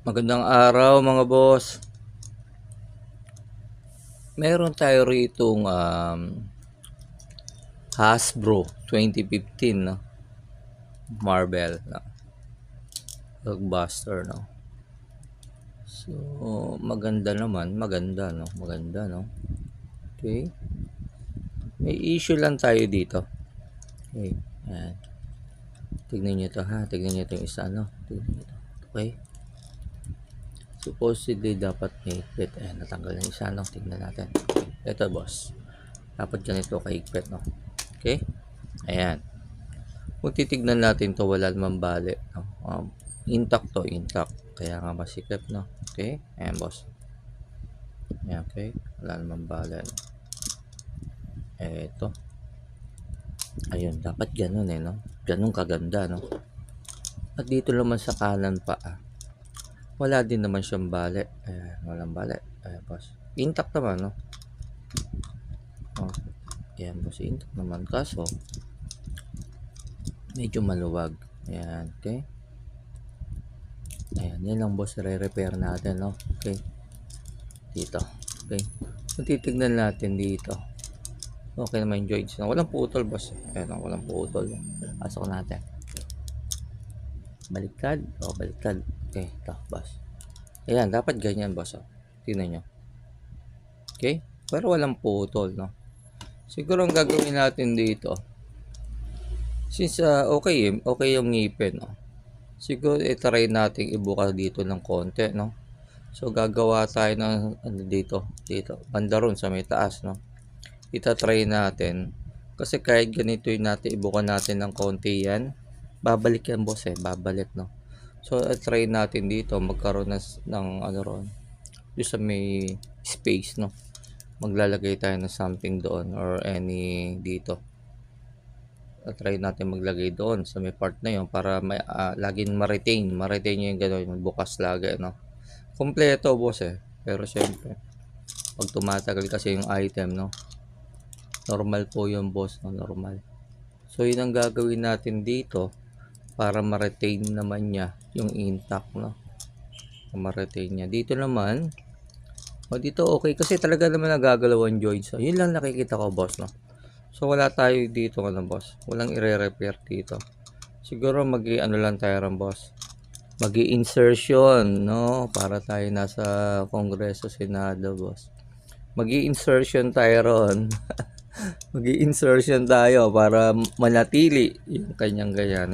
Magandang araw mga boss. Meron tayo ritong um, Hasbro 2015 no. Marvel no. Blockbuster no. So maganda naman, maganda no, maganda no. Okay. May issue lang tayo dito. Okay. Ayan. Tignan niyo to ha, tignan niyo to yung isa no. Tignan niyo to. Okay supposedly dapat may higpit. Ayan natanggal na isa no? Tingnan natin. Ito boss. Dapat ganito kahigpit no? Okay? Ayan. Kung titignan natin to wala naman bali no? um, intact to intact. Kaya nga masikip no? Okay? Ayan boss. Ayan okay? Wala naman bali no? eto. Ayun dapat ganun eh no? Ganun kaganda no? At dito naman sa kanan pa ah wala din naman siyang bale. Ayan, walang bale. Ayan, boss. Intact naman, no? Oh, ayan, boss. Intact naman. Kaso, medyo maluwag. Ayan, okay? Ayan, yan lang, boss. Re-repair natin, no? Okay? Dito. Okay? Kung titignan natin dito, okay naman yung joints. Walang putol, boss. Ayan, walang putol. Pasok natin. Baliktad. O, oh, baliktad. Okay, ito, boss. Ayan, dapat ganyan, boss. Oh. Tingnan nyo. Okay? Pero walang putol, no? Siguro ang gagawin natin dito, since uh, okay, okay yung ngipin, no? Siguro i-try natin ibuka dito ng konti, no? So, gagawa tayo ng ano dito, dito, banda ron sa may taas, no? Ita-try natin. Kasi kahit ganito yung natin, ibuka natin ng konti yan, babalik yan, boss, eh. Babalik, no? So, try natin dito magkaroon ng, ng ano ron. Yung sa may space, no? Maglalagay tayo ng something doon or any dito. try natin maglagay doon sa may part na yon para may, uh, laging ma-retain. Ma-retain yung gano'n, bukas lagi, no? Kompleto, boss, eh. Pero syempre, pag tumatagal kasi yung item, no? Normal po yung boss, no? Normal. So, yun ang gagawin natin dito para ma-retain naman niya yung intact no? Ma-retain niya. Dito naman o dito okay kasi talaga naman nagagalaw ang joints so, yun lang nakikita ko boss no? So wala tayo dito ano boss? Walang ire-repair dito. Siguro mag ano lang tayo rin boss? Mag insertion no? Para tayo nasa kongreso senado boss. Mag insertion tayo ron. Mag insertion tayo para manatili yung kanyang ganyan